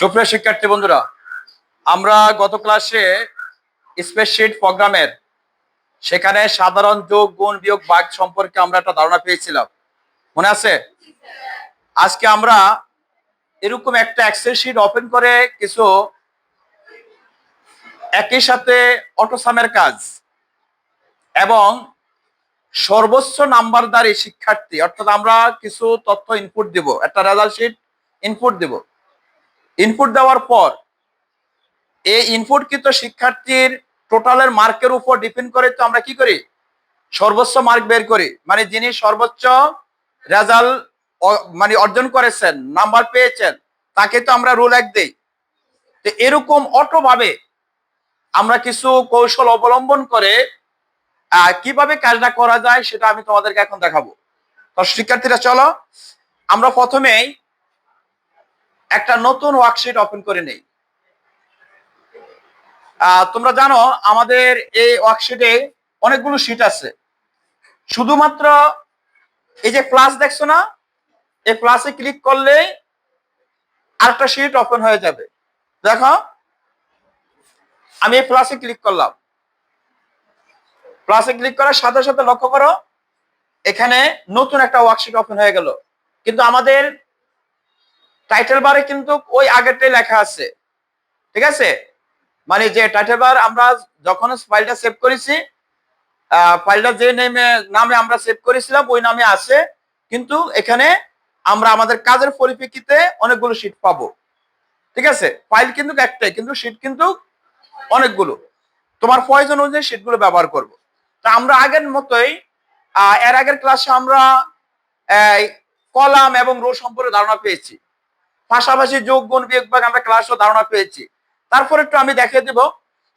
সুপ্রিয় শিক্ষার্থী বন্ধুরা, আমরা গত ক্লাসে স্পেসশিট প্রোগ্রামের সেখানে সাধারণ যোগ, গুণ, বিয়োগ, ভাগ সম্পর্কে আমরা একটা ধারণা পেয়েছিলাম। মনে আছে? আজকে আমরা এরকম একটা এক্সেল শিট ওপেন করে কিছু একই সাথে অটোসামের কাজ এবং সর্বোচ্চ নাম্বারদারি শিক্ষার্থী, অর্থাৎ আমরা কিছু তথ্য ইনপুট দিব, একটা রেজাল্ট শিট ইনপুট দিব। ইনপুট দেওয়ার পর, এই ইনপুট ইনপুটকৃত শিক্ষার্থীর টোটালের মার্কের উপর ডিপেন্ড করে, তো আমরা কি করি? সর্বোচ্চ মার্ক বের করি। মানে যিনি সর্বোচ্চ রেজাল্ট মানে অর্জন করেছেন নাম্বার পেয়েছেন, তাকে তো আমরা রুল এক দেই। তো এরকম অটোভাবে আমরা কিছু কৌশল অবলম্বন করে কীভাবে কাজটা করা যায় সেটা আমি তোমাদেরকে এখন দেখাবো। তো শিক্ষার্থীরা, চলো, আমরা প্রথমেই একটা নতুন ওয়ার্কশিট ওপেন করে নেই। তোমরা জানো, আমাদের এই ওয়ার্কশিটে অনেকগুলো শিট আছে। শুধুমাত্র এই যে প্লাস দেখছ না, এই প্লাসে ক্লিক করলে আরেকটা শিট ওপেন হয়ে যাবে। দেখো, আমি এই প্লাসে ক্লিক করলাম। প্লাসে ক্লিক করার সাথে সাথে লক্ষ্য করো, এখানে নতুন একটা ওয়ার্কশিট ওপেন হয়ে গেল। কিন্তু আমাদের টাইটেল বারে কিন্তু ওই আগেরটাই লেখা আছে। ঠিক আছে? মানে যে টাইটেল বার আমরা যখন ফাইলটা সেভ করেছি ফাইলটা যে নেমে নামে আমরা সেভ করেছিলাম, ওই নামে আছে। কিন্তু এখানে আমরা আমাদের কাজের পরিপ্রেক্ষিতে অনেকগুলো শীট পাবো। ঠিক আছে? ফাইল কিন্তু একটাই, কিন্তু শীট কিন্তু অনেকগুলো। তোমার প্রয়োজন অনুযায়ী শীটগুলো ব্যবহার করব। তা আমরা আগের মতোই এর আগের ক্লাসে আমরা কলাম এবং রো সম্পর্কে ধারণা পেয়েছি। পাশাপাশি যোগ, গুণ, বিয়োগ আমরা ক্লাসও ধারণা পেয়েছি। তারপর একটু আমি দেখিয়ে দিব।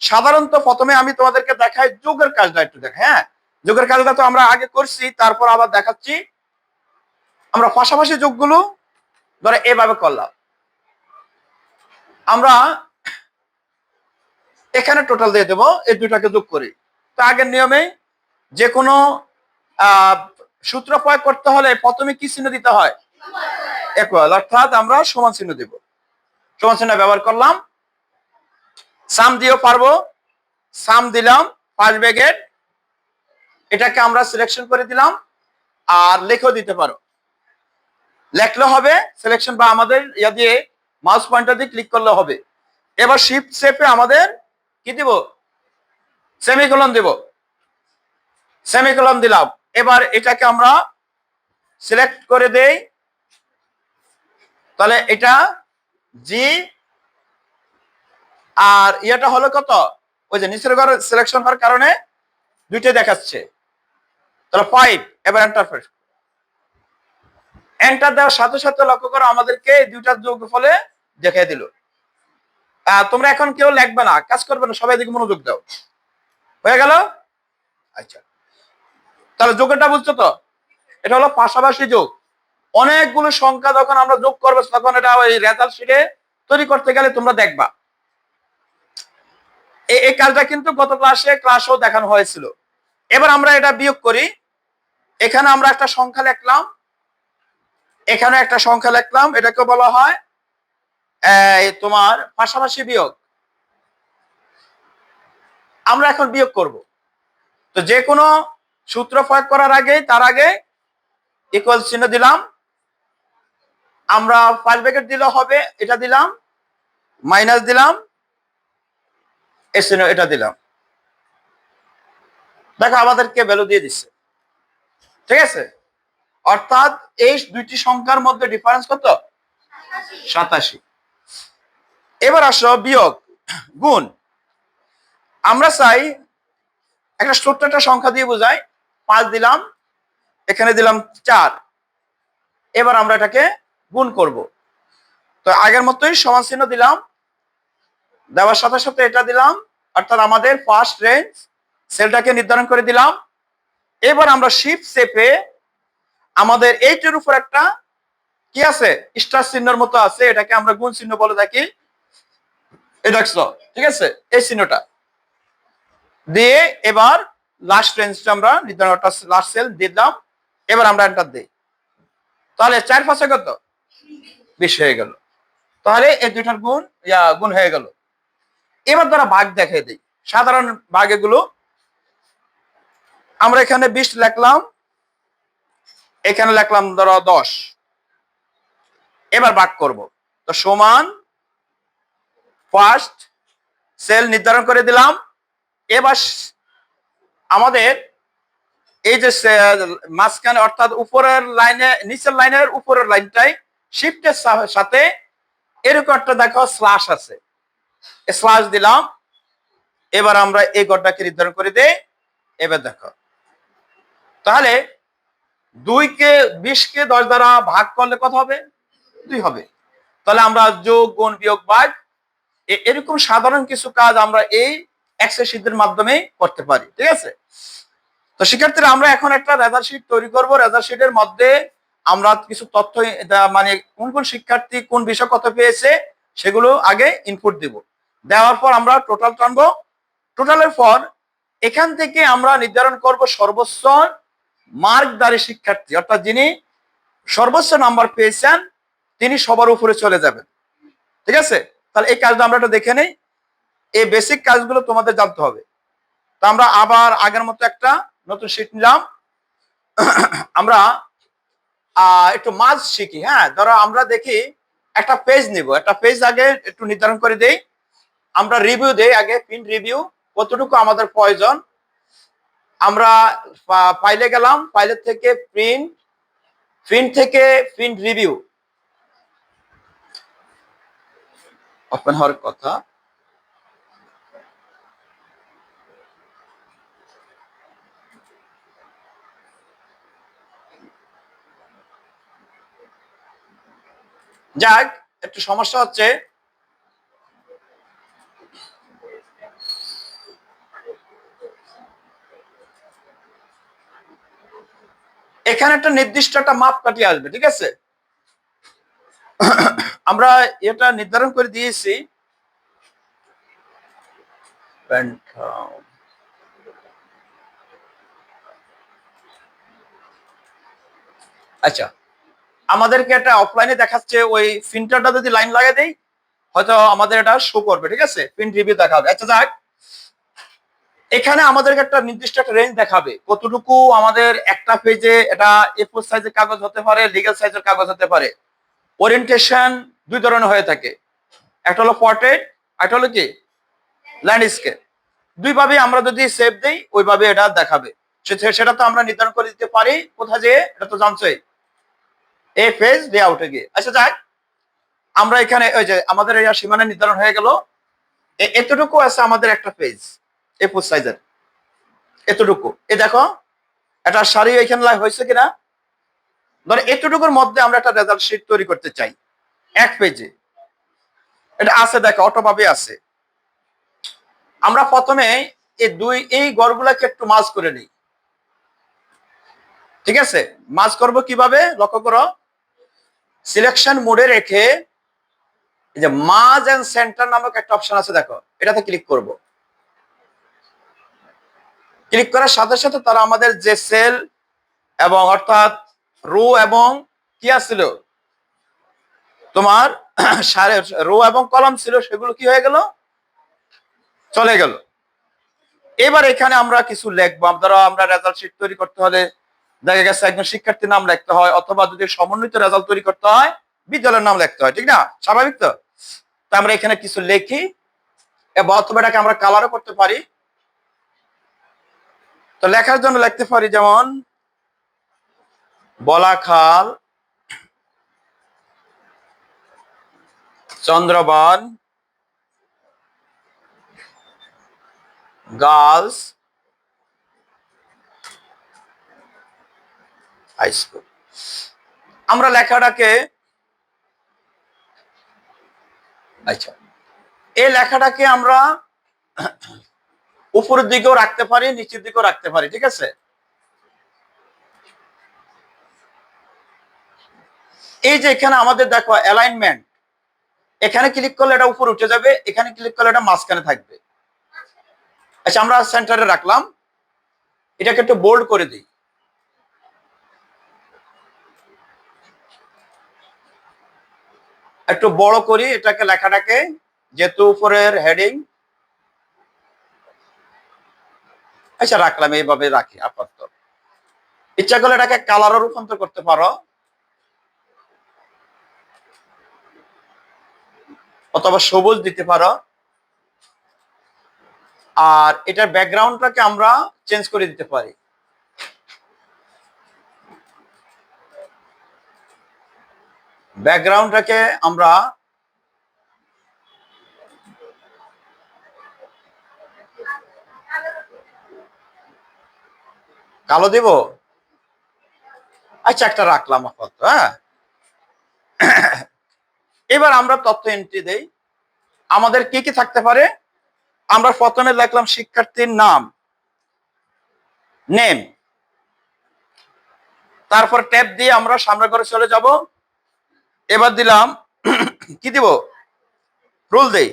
সাধারণত প্রথমে আমি তোমাদেরকে দেখাই যোগের কাজটা একটু দেখ হ্যাঁ? যোগের কাজটা তো আমরা আগে করছি, তারপর আবার দেখাচ্ছি। আমরা পাশাপাশি যোগগুলো ধরো এভাবে করলাম। আমরা এখানে টোটাল দিয়ে দেবো, এই দুটাকে যোগ করি। তো আগের নিয়মে যে কোনো সূত্র প্রয়োগ করতে হলে প্রথমে কি চিহ্ন দিতে হয়? ইকুয়াল অর্থাৎ আমরা সমান চিহ্ন দিব। সমান চিহ্ন ব্যবহার করলাম। সাম দিয়েও পারব। সাম দিলাম পাঁচ ব্যাগের এটাকে আমরা সিলেকশন করে দিলাম। আর লেখেও দিতে পারো। লেখলে হবে সিলেকশন বা আমাদের ইয়া দিয়ে মাউস পয়েন্টার দিয়ে ক্লিক করলে হবে। এবার শিফট শেপে আমাদের কি দিব? সেমিকোলন দিব। সেমিকোলন দিলাম। এবার এটাকে আমরা সিলেক্ট করে দেই। তাহলে এটা জি আর ইয়েটা হলো কত? ওই যে নিচের ঘর সিলেকশন হওয়ার কারণে দুইটাই দেখাচ্ছে। তাহলে ফাইভ এবার এন্টার প্রেস এন্টার দেওয়ার সাথে সাথে লক্ষ্য করো, আমাদেরকে এই দুইটার যোগ ফলে দেখিয়ে দিল। তোমরা এখন কেউ লিখবে না, কাজ করবে না, সবাই দিকে মনোযোগ দাও। হয়ে গেল? আচ্ছা। তাহলে যোগটা বুঝছ তো? এটা হলো পাশাপাশি যোগ। অনেকগুলো সংখ্যা যখন আমরা যোগ করব, তখন এটা ওই রেজাল্ট শিটে তৈরি করতে গেলে তোমরা দেখবা। এই কাজটা কিন্তু গত ক্লাসে ক্লাসেও দেখানো হয়েছিল। এবার আমরা এটা বিয়োগ করি। এখানে আমরা একটা সংখ্যা লিখলাম। এখানে একটা সংখ্যা লিখলাম। এটাকে বলা হয় তোমার পাশাপাশি বিয়োগ। আমরা এখন বিয়োগ করব। তো যে কোনো সূত্র প্রয়োগ করার আগে তার আগে ইকুয়াল চিহ্ন দিলাম। আমরা পাঁচ ব্র্যাকেট দিলে হবে, এটা দিলাম মাইনাস দিলাম চিহ্ন এটা দিলাম। দেখো আমাদেরকে ভ্যালু দিয়ে দিচ্ছে। ঠিক আছে? অর্থাৎ এই দুইটি সংখ্যার মধ্যে ডিফারেন্স কত? সাতাশি। এবার আসো বিয়োগ, গুণ। আমরা চাই একটা ছোট্ট একটা সংখ্যা দিয়ে বোঝাই। পাঁচ দিলাম, এখানে দিলাম চার। এবার আমরা এটাকে গুণ করব। তো আগের মতোই সমান চিহ্ন দিলাম। দেওয়ার সাথে সাথে এটা দিলাম। অর্থাৎ আমাদের ফার্স্ট রেঞ্জ সেলটাকে নির্ধারণ করে দিলাম। এবার আমরা শিফট চেপে আমাদের এইটের উপর একটা কি আছে? স্টার চিহ্নের মতো আছে। এটাকে আমরা গুণ চিহ্ন বলে থাকি। ঠিক আছে? এই চিহ্নটা। দিয়ে এবার লাস্ট রেঞ্জটা আমরা নির্ধারণ লাস্ট সেল দিলাম। এবার আমরা এন্টার দিই। তাহলে চার পাঁচে কত? বিশ হয়ে গেল। তাহলে এই দুইটার গুণ ইয়া, গুণ হয়ে গেল। এবার দ্বারা ভাগ দেখে দিই। সাধারণ ভাগ এগুলো আমরা এখানে বিশ লিখলাম এখানে লিখলাম ধরো দশ। এবার ভাগ করব। তো সমান ফার্স্ট সেল নির্ধারণ করে দিলাম। এবার আমাদের এই যে মাঝখানে অর্থাৎ উপরের লাইনে নিচের লাইনের উপরের লাইনটাই শিফটের সাথে এরকম একটা দেখো স্ল্যাশ আছে। স্ল্যাশ দিলাম। এবার আমরা এই গড়টাকে নির্ধারণ করে দেই। এবার দেখো। তাহলে দুই কে বিশ কে দশ দ্বারা ভাগ করলে কত হবে? দুই হবে। তাহলে আমরা যোগ, গুণ, বিয়োগ, ভাগ এরকম সাধারণ কিছু কাজ আমরা এই এক্সেল শীটের মাধ্যমে করতে পারি। ঠিক আছে? তো শিক্ষার্থীরা, আমরা এখন একটা রেজাল্ট শিট তৈরি করব। রেজাল্ট শিটের মধ্যে আমরা কিছু তথ্য মানে কোন কোন শিক্ষার্থী কোন বিষয় কত পেয়েছে, সেগুলো আগে ইনপুট দিব। দেওয়ার পর আমরা টোটাল টানবো। টোটালের পর এখান থেকে আমরা নির্ধারণ করব সর্বোচ্চ মার্কদারী শিক্ষার্থী, অর্থাৎ যিনি সর্বোচ্চ নাম্বার পেয়েছেন, তিনি সবার উপরে চলে যাবেন। ঠিক আছে? তাহলে এই কাজটা আমরা একটু দেখে নেই। এই বেসিক কাজগুলো তোমাদের জানতে হবে। তা আমরা আবার আগের মতো একটা নতুন শিট নিলাম। আমরা একটু মাছ শিখি হ্যাঁ? ধরো আমরা দেখি একটা পেজ নিব। একটা পেজ আগে একটু নির্ধারণ করে দেই। আমরা রিভিউ দেই আগে প্রিন্ট রিভিউ কতটুকু আমাদের প্রয়োজন। আমরা ফাইলে গেলাম ফাইলের থেকে প্রিন্ট প্রিন্ট থেকে প্রিন্ট রিভিউ ওপেন হওয়ার কথা। যাক, একটু সমস্যা হচ্ছে। এখানে একটা নির্দিষ্ট একটা মাপ কাটিয়ে আসবে, ঠিক আছে? আমরা এটা নির্ধারণ করে দিয়েছি। আচ্ছা আমাদেরকে একটা অফলাইনে দেখাচ্ছে, ওই ফিল্টারটা যদি লাইন লাগিয়ে দেই, হয়তো আমাদের এটা শো করবে, ঠিক আছে? প্রিন্ট রিভিউ দেখাবে। আচ্ছা যাক। এখানে আমাদেরকে একটা নির্দিষ্ট একটা রেঞ্জ দেখাবে। কতটুকু আমাদের একটা পেজে এটা এ ফোর সাইজের কাগজ হতে পারে লিগেল সাইজের কাগজ হতে পারে? ওরিয়েন্টেশন দুই ধরনের হয়ে থাকে। একটা হলো পোর্ট্রেট একটা হলো কি? ল্যান্ডস্কেপ দুইভাবে আমরা যদি সেভ দেই, ওইভাবে এটা দেখাবে। সেটা তো আমরা নির্ধারণ করে দিতে পারি। কোথায় যেয়ে? এটা তো জানছোই। এই পেজ লেআউটে গিয়ে। আচ্ছা যাক। আমরা এখানে ওই যে আমাদের এই সীমানা নির্ধারণ হয়ে গেল। এ- এতটুকু আছে আমাদের একটা পেজ এ ফোর সাইজের এতটুকু। এ দেখো একটা শাড়ি এখানে লা- হয়েছে কিনা? ধর, এতটুকুর মধ্যে আমরা একটা রেজাল্ট শিট তৈরি করতে চাই। এক পেজে এটা আছে, দেখো, অটোভাবে আছে। আমরা প্রথমে এই দুই, এই গড়গুলাকে একটু মাছ করে নিই। ঠিক আছে? মাছ করব কীভাবে? লক্ষ্য করো। সিলেকশন মোডে রেখে যে মাজ এন্ড সেন্টার নামক একটা অপশন আছে, দেখো, এটাতে ক্লিক করব। ক্লিক করার সাথে সাথে তারা আমাদের যে সেল এবং অর্থাৎ রো এবং কি আছিল? তোমার সারে রো এবং কলম ছিল, সেগুলো কি হয়ে গেল? চলে গেল। এবার এখানে আমরা কিছু লিখব। ধরো আমরা রেজাল্ট শিট তৈরি করতে হলে দেখা গেছে একজন শিক্ষার্থীর নাম লিখতে হয়, অথবা যদি সমন্বিত রেজাল্ট তৈরি করতে হয়, বিদ্যালয়ের নাম লিখতে হয়, ঠিক না? স্বাভাবিক তো? তা আমরা এখানে কিছু লিখি অথবা এটাকে আমরা কালারও করতে পারি। তো লেখার জন্য লিখতে পারি যেমন, বলাখাল, চন্দ্রবন, গার্লস হাই আমরা লেখাটাকে আচ্ছা এই লেখাটাকে আমরা উপরের দিকেও রাখতে পারি, নিচের দিকেও রাখতে পারি, ঠিক আছে? এই যে এখানে আমাদের দেখো অ্যালাইনমেন্ট এখানে ক্লিক করলে এটা উপরে উঠে যাবে, এখানে ক্লিক করলে এটা মাঝখানে থাকবে। আচ্ছা আমরা সেন্টারে রাখলাম। এটাকে একটু বোল্ড করে দিই। একটু বড় করি, এটাকে লেখাটাকে, যেহেতু উপরের হেডিং আচ্ছা রাখলাম, এইভাবে রাখি আপাতত। ইচ্ছা করলে এটাকে কালারও রূপান্তর করতে পারো। অথবা সবুজ দিতে পারো। আর এটার ব্যাকগ্রাউন্ডটাকে আমরা চেঞ্জ করে দিতে পারি। ব্যাকগ্রাউন্ডটাকে আমরা কালো দেব? আচ্ছা একটা রাখলাম আপাতত হ্যাঁ? এবার আমরা তথ্য এন্ট্রি দেই। আমাদের কি কি থাকতে পারে? আমরা প্রথমে লিখলাম শিক্ষার্থীর নাম নেম তারপর ট্যাব দিয়ে আমরা সামনে করে চলে যাব। এবার দিলাম, কি দিব? রুল দেই।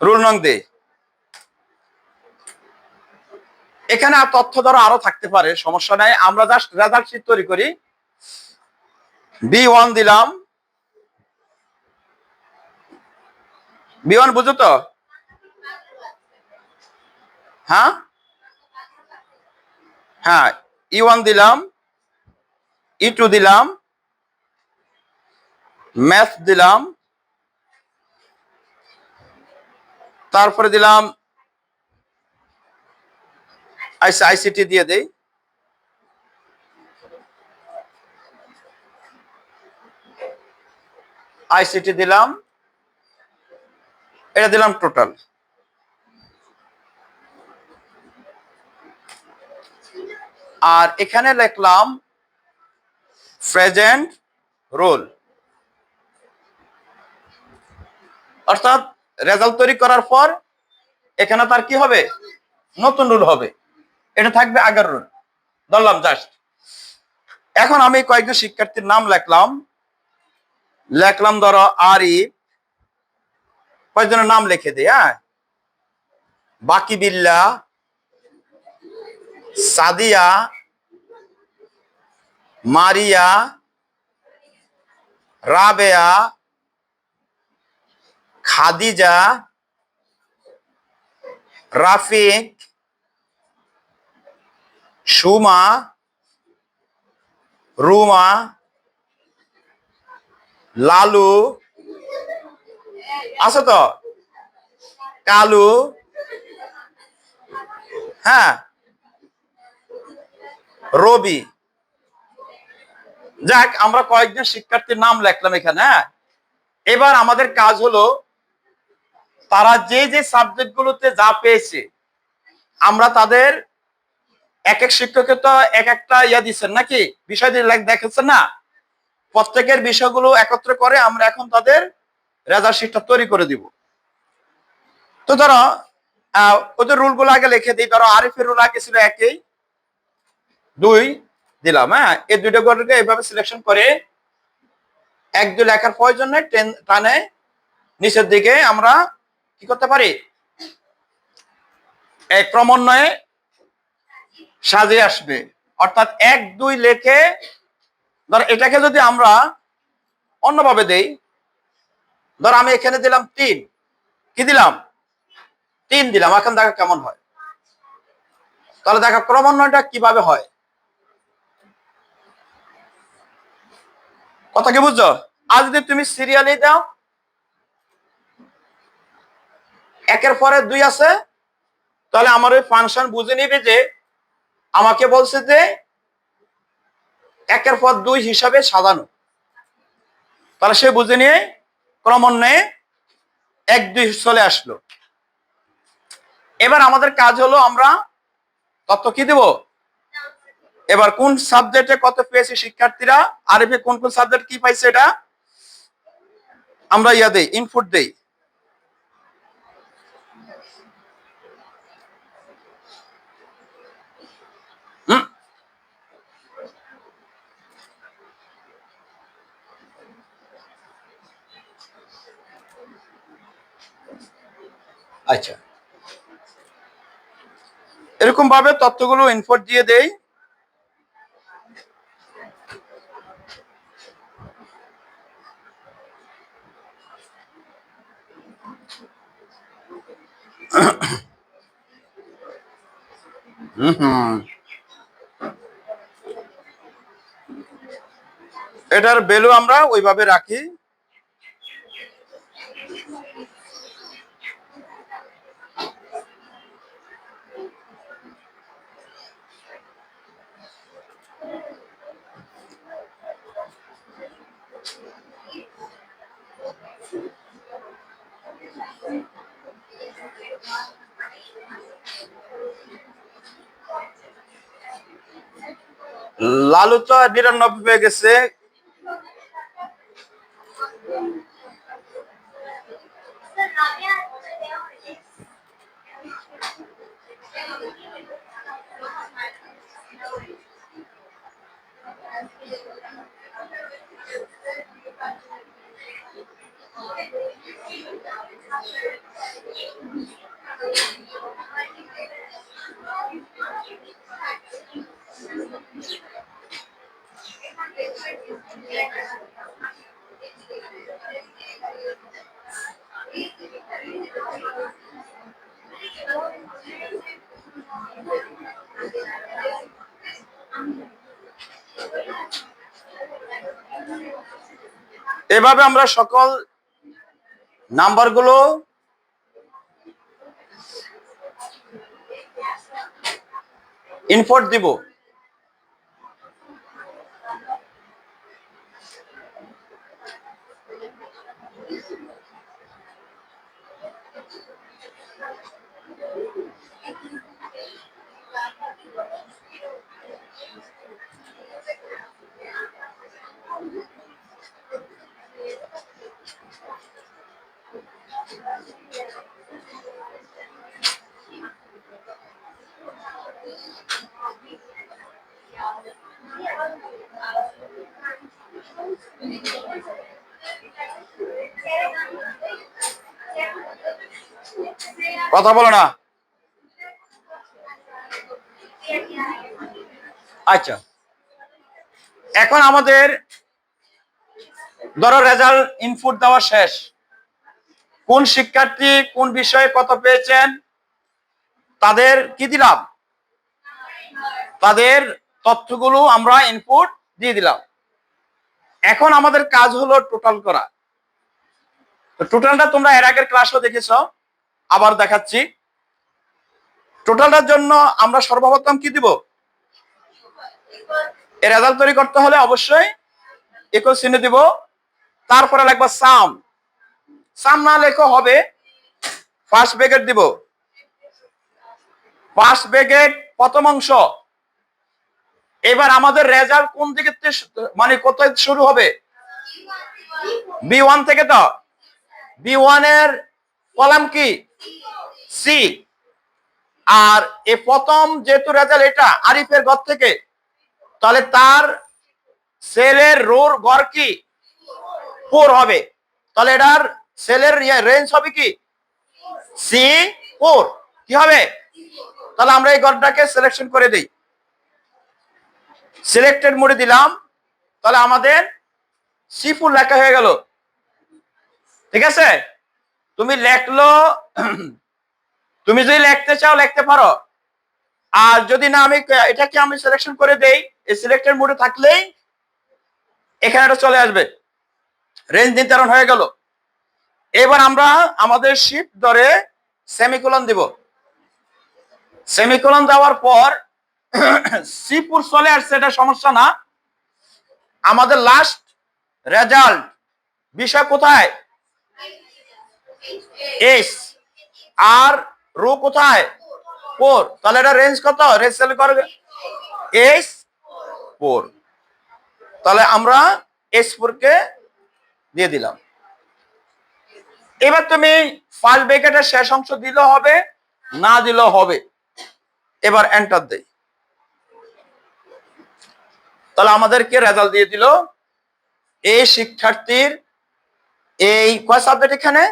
রুল নং দেই। এখানে আর তথ্য ধরো আরও থাকতে পারে, সমস্যা নাই। আমরা জাস্ট রেজাল্ট শিট তৈরি করি। বি ওয়ান দিলাম। বি ওয়ান বুঝো তো? হ্যাঁ? হ্যাঁ ই ওয়ান দিলাম। ই টু দিলাম। ম্যাথ দিলাম। তারপরে দিলাম আইসি আইসিটি দিয়ে দেই। আইসিটি দিলাম। এটা দিলাম টোটাল। আর এখানে লিখলাম প্রেজেন্ট রোল। অর্থাৎ রেজাল্ট তৈরি করার পর এখানে তার কি হবে? নতুন রুল হবে। এটা থাকবে আগের রুল ধরলাম জাস্ট এখন আমি কয়েকজন শিক্ষার্থীর নাম লিখলাম। লিখলাম ধরো আরিফ। কয়েকজনের নাম লিখে দিই হ্যাঁ? বাকি বিল্লা, সাদিয়া, মারিয়া, রাবেয়া খাদিজা, রাফিক, সুমা, রুমা, লালু, আছে তো? কালু হ্যাঁ রবি। যাক, আমরা কয়েকজন শিক্ষার্থীর নাম লিখলাম এখানে হ্যাঁ? এবার আমাদের কাজ হলো তারা যে যে সাবজেক্ট গুলোতে যা পেয়েছে, আমরা তাদের এক এক শিক্ষককে তো এক একটা ইয়া দিচ্ছেন নাকি? বিষয় লেখ- না? প্রত্যেকের বিষয়গুলো একত্র করে আমরা এখন তাদের রেজাল্ট শিটটা তৈরি করে দিব। তো ধরো ওদের রুলগুলো আগে লিখে দিই। ধরো, আরিফের রুল আগে ছিল একই। দুই দিলাম হ্যাঁ? এই দুইটা গড়কে এইভাবে সিলেকশন করে এক দুই লেখার প্রয়োজন নেই টানে নিচের দিকে আমরা কি করতে পারি? এই ক্রমান্বয়ে সাজিয়ে আসবে। অর্থাৎ এক, দুই লেখে, ধর এটাকে যদি আমরা অন্যভাবে দেই, ধর আমি এখানে দিলাম তিন। কি দিলাম? তিন দিলাম। এখন দেখা কেমন হয়? তাহলে দেখা ক্রমান্বয়টা কীভাবে হয়? কথা কি বুঝছ? আজ যদি তুমি সিরিয়ালি দাও একের পরে দুই আছে, তাহলে আমার ওই ফাংশন বুঝে নিবে যে আমাকে বলছে যে একের পর দুই হিসাবে সাজানো। তাহলে সে বুঝে নিয়ে ক্রমান্বয়ে এক, দুই চলে আসলো। এবার আমাদের কাজ হলো আমরা তথ্য কি দেব? এবার কোন সাবজেক্টে কত পেয়েছে শিক্ষার্থীরা? আরবি কোন কোন সাবজেক্ট কি পাইছে এটা? আমরা ইয়া দেই ইনপুট দেই। আচ্ছা। এরকম ভাবে তথ্যগুলো ইনফোর্ট দিয়ে দেই। এটার বেলু আমরা ওইভাবে রাখি। লালু তো নিরানব্বই হয়ে গেছে। এভাবে আমরা সকল নাম্বারগুলো ইনপুট দিব। কথা বলো না। আচ্ছা। এখন আমাদের ধরো রেজাল্ট ইনপুট দেওয়া শেষ। কোন শিক্ষার্থী কোন বিষয়ে কত পেয়েছেন? তাদের কি দিলাম? তাদের তথ্যগুলো আমরা ইনপুট দিয়ে দিলাম। এখন আমাদের কাজ হলো টোটাল করা। টোটালটা তোমরা এর আগের ক্লাসও দেখেছ, আবার দেখাচ্ছি। টোটালটার জন্য আমরা সর্বপ্রথম কি দিব? এর রেজাল্ট তৈরি করতে হলে অবশ্যই একই চিহ্ন দিব। তারপরে লাগবে সাম সাম না লেখো হবে ফার্স্ট ব্রেকেট দিব। ফার্স্ট ব্রেকেট প্রথম অংশ। এবার আমাদের রেজাল্ট কোন দিকে মানে কত শুরু হবে? বি ওয়ান থেকে তো? বি ওয়ানের কলাম কি? সি আর এ প্রথম যেহেতু রেজাল্ট এটা, আরিফের ঘর থেকে, তাহলে তার সেলের রোর গড় কি? ফোর হবে। তাহলে এটার সেলের রেঞ্জ হবে কি? সি ফোর কি হবে? তাহলে আমরা এই গড়টাকে সিলেকশন করে দিই। সিলেক্টেড মোডে দিলাম। তাহলে আমাদের সি ফোর লেখা হয়ে গেল। ঠিক আছে? তুমি লেখলো, তুমি যদি লিখতে চাও, লিখতে পারো। আর যদি না, আমি এটাকে আমি সিলেকশন করে দেই। এই সিলেক্টেড মোডে থাকলেই এখানে এটা চলে আসবে। রেঞ্জ নির্ধারণ হয়ে গেল। এবার আমরা আমাদের শিফট ধরে সেমিকোলন দিব। সেমিকোলন দেওয়ার পর সিপুর চলে আসছে, এটা সমস্যা না। আমাদের লাস্ট রেজাল্ট বিষয় কোথায়? এস আর রো কোথায়? ফোর তাহলে এটা রেঞ্জ কত? রেঞ্জ সেল করবে এস ফোর তাহলে আমরা এস ফোর কে দিয়ে দিলাম। এবার তুমি ফার্স্ট ব্রেকেটের শেষ অংশ দিলেও হবে, না দিলেও হবে। এবার এন্টার দেই। তাহলে আমাদেরকে রেজাল্ট দিয়ে দিল এই শিক্ষার্থীর এই কয় সাবজেক্ট এখানে?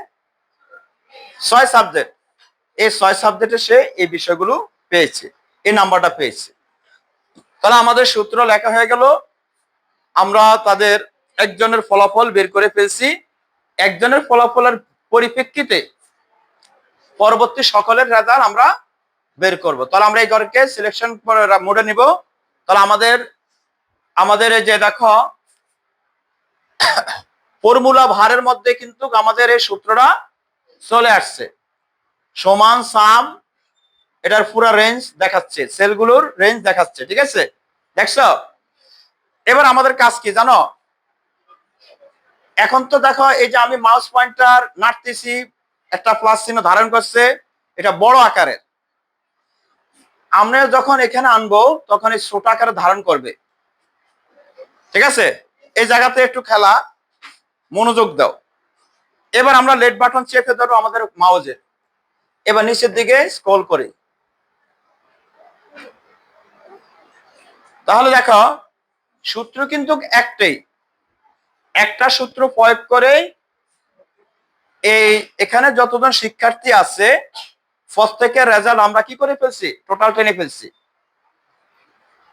ছয় সাবজেক্ট এই ছয় সাবজেক্টে সে এই বিষয়গুলো পেয়েছে, এই নাম্বারটা পেয়েছে। তাহলে আমাদের সূত্র লেখা হয়ে গেল, আমরা তাদের একজনের ফলাফল বের করে ফেলছি। একজনের ফলাফলের পরিপ্রেক্ষিতে পরবর্তী সকলের রেজাল্ট আমরা বের করব। তাহলে আমরা এই ঘরকে সিলেকশন মোডে নিব। তাহলে আমাদের আমাদের এই যে দেখো ফর্মুলা ভারের মধ্যে কিন্তু আমাদের এই সূত্রটা চলে আসছে। সমান সাম এটার পুরো রেঞ্জ দেখাচ্ছে সেলগুলোর রেঞ্জ দেখাচ্ছে, ঠিক আছে? দেখছ? এবার আমাদের কাজ কি জানো? এখন তো দেখো, এই যে আমি মাউস পয়েন্টার নাড়তেছি, একটা প্লাস চিহ্ন ধারণ করছে, এটা বড় আকারের। আমরা যখন এখানে আনব, তখন এই ছোট আকারে ধারণ করবে। ঠিক আছে? এই জায়গাতে একটু খেলা, মনোযোগ দাও। এবার আমরা লেট বাটন চেপে ধরো আমাদের মাউজে। এবার নিচের দিকে স্ক্রল করি। তাহলে দেখো, সূত্র কিন্তু একটাই। একটা সূত্র প্রয়োগ করে এই এখানে যতজন শিক্ষার্থী আছে, প্রত্যেকের রেজাল্ট আমরা কি করে ফেলছি? টোটাল টেনে ফেলছি।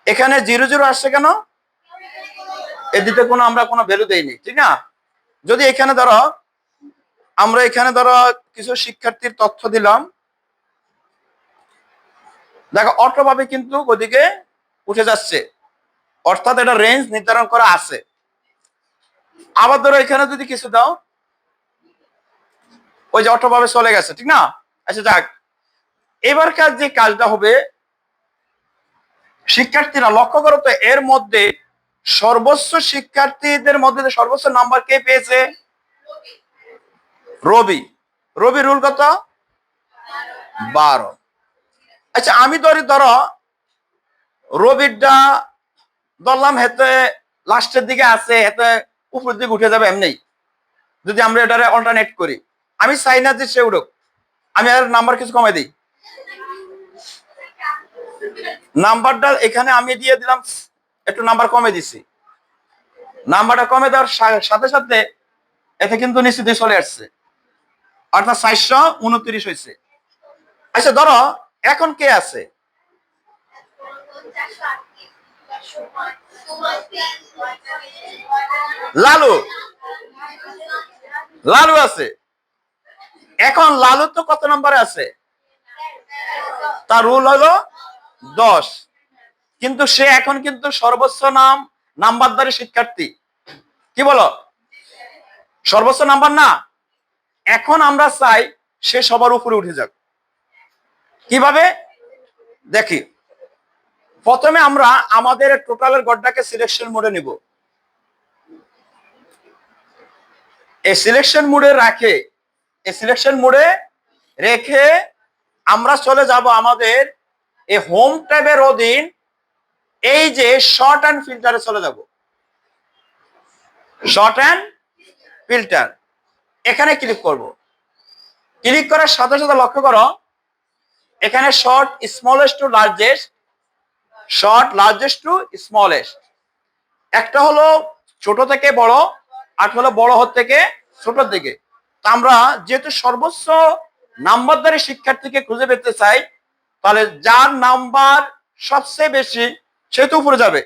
এখানে জিরো জিরো আসছে কেন? এদিকে কোনো, আমরা কোনো ভ্যালু দেইনি, ঠিক না? যদি এখানে ধরো, আমরা এখানে ধরো কিছু শিক্ষার্থীর তথ্য দিলাম। দেখো, অটোভাবে কিন্তু ওদিকে উঠে যাচ্ছে। অর্থাৎ এটা রেঞ্জ নির্ধারণ করা আছে। আবার ধরো এখানে যদি কিছু দাও, ওই যে অটোভাবে চলে গেছে, ঠিক না? আচ্ছা যাক। এবার কাজ যে কাজটা হবে, শিক্ষার্থীরা লক্ষ্য করো তো, এর মধ্যে সর্বোচ্চ শিক্ষার্থীদের মধ্যে সর্বোচ্চ নাম্বার কে পেয়েছে? রবি। রবি রুল কত? বারো। আচ্ছা আমি ধরি, ধরো, রবিরটা ধরলাম হেতে লাস্টের দিকে আছে, হেতে উপরের দিকে উঠে যাবে এমনি। যদি আমরা এটারে অল্টারনেট করি। আমি চাই না যে সে উঠুক। আমি আর নাম্বার কিছু কমাই দিই। নাম্বারটা এখানে আমি দিয়ে দিলাম একটু নাম্বার কমে দিছি। নাম্বারটা কমে দেওয়ার সাথে সাথে এতে কিন্তু দিয়ে চলে আসছে। অর্থাৎ চারশো উনত্রিশ হয়েছে আচ্ছা ধরো, এখন কে আছে? লালু। লালু আছে। এখন লালু তো কত নম্বরে আছে? তার রুল হলো দশ। কিন্তু সে এখন কিন্তু সর্বোচ্চ নাম, নাম্বারদারি শিক্ষার্থী। কি বলো? সর্বোচ্চ নাম্বার না? এখন আমরা চাই সে সবার উপরে উঠে যাক। কীভাবে? দেখি। প্রথমে আমরা আমাদের টোটালের গড্ডাকে সিলেকশন মোডে নিব। এই সিলেকশন মোডে রাখে, এই সিলেকশন মোডে রেখে আমরা চলে যাব আমাদের এই হোম ট্যাবের অধীন এই যে শর্ট অ্যান্ড ফিল্টারে চলে যাব। শর্ট অ্যান্ড ফিল্টার এখানে ক্লিক করব। ক্লিক করার সাথে সাথে লক্ষ্য করো, এখানে sort smallest to largest sort largest to smallest একটা হলো ছোট থেকে বড় আর হলো বড় হতে থেকে ছোটর দিকে। তা আমরা যেহেতু সর্বোচ্চ নাম্বারদারি শিক্ষার্থীকে খুঁজে পেতে চাই, তাহলে যার নাম্বার সবচেয়ে বেশি সে তো উপরে যাবে।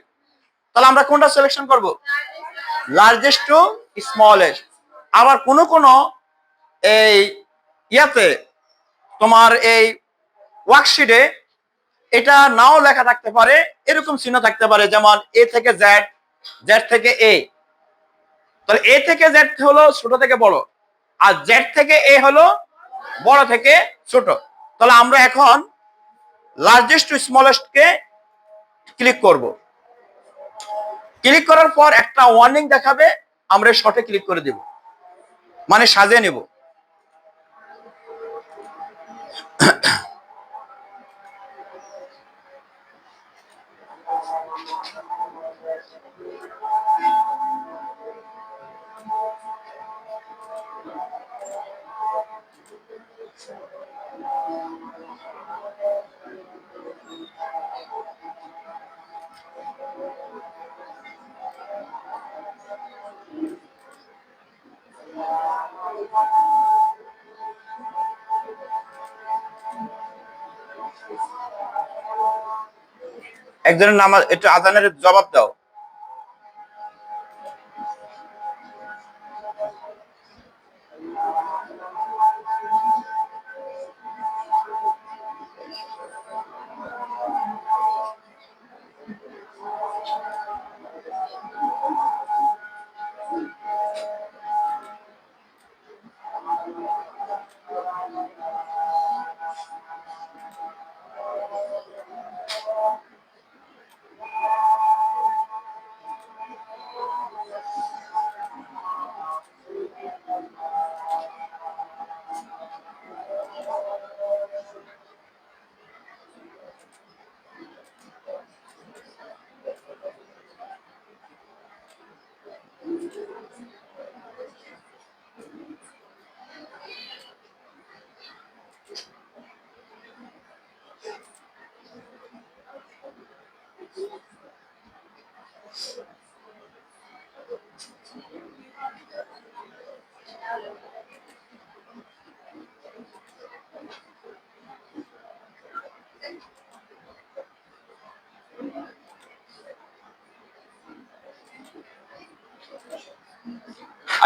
তাহলে আমরা কোনটা সিলেকশন করব? লার্জেস্ট টু স্মলেস্ট আবার কোন কোন এই ইয়াতে তোমার এই ওয়ার্কশিটে এটা নাও লেখা থাকতে পারে, এরকম চিহ্ন থাকতে পারে, যেমন এ থেকে জেড জেড থেকে এ তাহলে এ থেকে জেড হলো ছোট থেকে বড়, আর জেড থেকে এ হলো বড় থেকে ছোট। তাহলে আমরা এখন লার্জেস্ট টু স্মলেস্ট কে ক্লিক করব। ক্লিক করার পর একটা ওয়ার্নিং দেখাবে, আমরা শর্টে ক্লিক করে দেব। মানে সাজিয়ে নেব। একজনের নামাজ একটু আজানের জবাব দাও।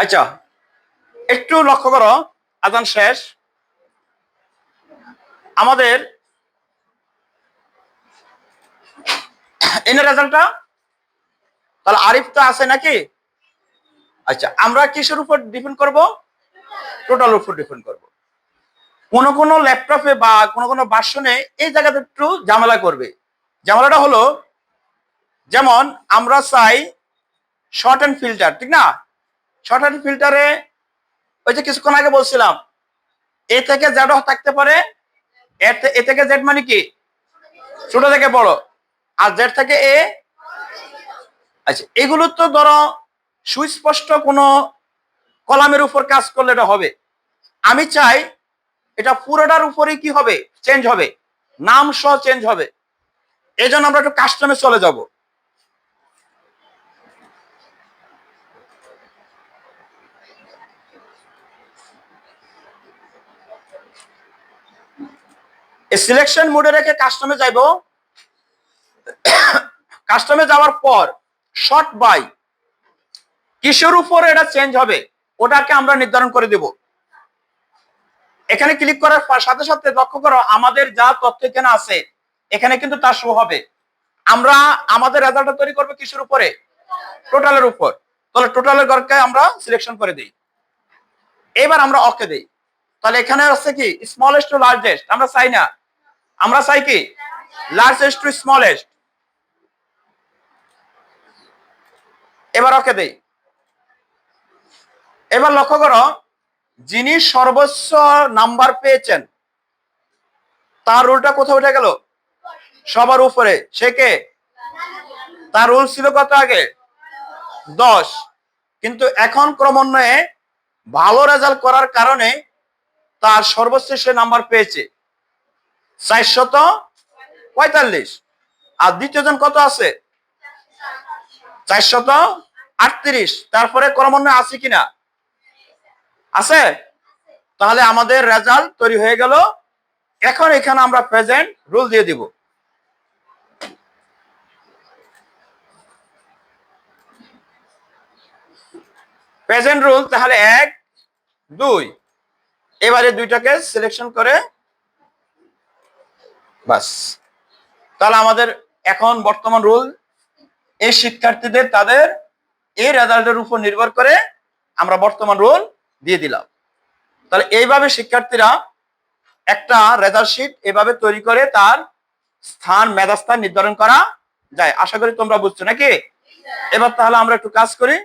আচ্ছা একটু লক্ষ্য করো, আজান শেষ। আমাদের এনে রেজাল্টটা তাহলে আরিফ তো আছে নাকি? আচ্ছা আমরা কিসের উপর ডিপেন্ড করব? টোটাল উপর ডিপেন্ড করব। কোন কোন ল্যাপটপে বা কোন কোন ভার্সনে এই জায়গাতে একটু ঝামেলা করবে। ঝামেলাটা হলো, যেমন আমরা চাই শর্ট অ্যান্ড ফিল্টার ঠিক না? শর্ট অ্যান্ড ফিল্টারে ওই যে কিছুক্ষণ আগে বলছিলাম, এ থেকে জেড থাকতে পারে এ থেকে জেড মানে কি? ছোট থেকে বড়। আর জেড থেকে এ আচ্ছা এগুলো তো ধরো সুস্পষ্ট কোনো কলামের উপর কাজ করলে এটা হবে। আমি চাই এটা পুরোটার উপরেই কি হবে? চেঞ্জ হবে। নাম সহ চেঞ্জ হবে। এই আমরা একটু কাস্টমে চলে যাব। সিলেকশন মোডে রেখে কাস্টমে যাইব। কাস্টমে যাওয়ার পর শর্ট বাই কিসের উপর এটা চেঞ্জ হবে, ওটাকে আমরা নির্ধারণ করে দেব। এখানে ক্লিক করার সাথে সাথে লক্ষ্য করো, আমাদের যা তথ্য এখানে আছে, এখানে কিন্তু তা শো হবে। আমরা, আমাদের রেজাল্টটা তৈরি করব কিসের উপরে? টোটালের উপর। তাহলে টোটালের ঘরকে আমরা সিলেকশন করে দিই। এবার আমরা অকে দেই। তাহলে এখানে আছে কি স্মলেস্ট টু লার্জেস্ট আমরা চাই না। আমরা চাই কি? লার্জেস্ট টু স্মলেস্ট এবার ওকে দেই। এবার লক্ষ্য করো, যিনি সর্বোচ্চ নাম্বার পেয়েছেন, তার রুলটা কোথায় উঠে গেল? সবার উপরে। সে কে? তার রুল ছিল কত আগে? দশ। কিন্তু এখন ক্রমান্বয়ে ভালো রেজাল্ট করার কারণে তার সর্বোচ্চ সে নাম্বার পেয়েছে। চারশত পঁয়তাল্লিশ। আর দ্বিতীয় জন কত আছে? চারশত আটত্রিশ। তারপরে ক্রমান্বয়ে আছে কিনা? আছে? তাহলে আমাদের রেজাল্ট তৈরি হয়ে গেল। এখন এখানে আমরা প্রেজেন্ট রুল দিয়ে দিব। প্রেজেন্ট রুল তাহলে এক, দুই। এবারে দুইটাকে সিলেকশন করে বাস। তাহলে আমাদের এখন বর্তমান রুল, এই শিক্ষার্থীদের তাদের এই রেজাল্টের উপর নির্ভর করে আমরা বর্তমান রোল দিয়ে দিলাম। তাহলে এইভাবে শিক্ষার্থীরা একটা রেজাল্ট শিট এভাবে তৈরি করে তার স্থান, মেধাস্থান নির্ধারণ করা যায়। আশা করি তোমরা বুঝছ নাকি? এবার তাহলে আমরা একটু কাজ করি,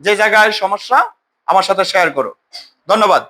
যে জায়গায় সমস্যা আমার সাথে শেয়ার করো। ধন্যবাদ।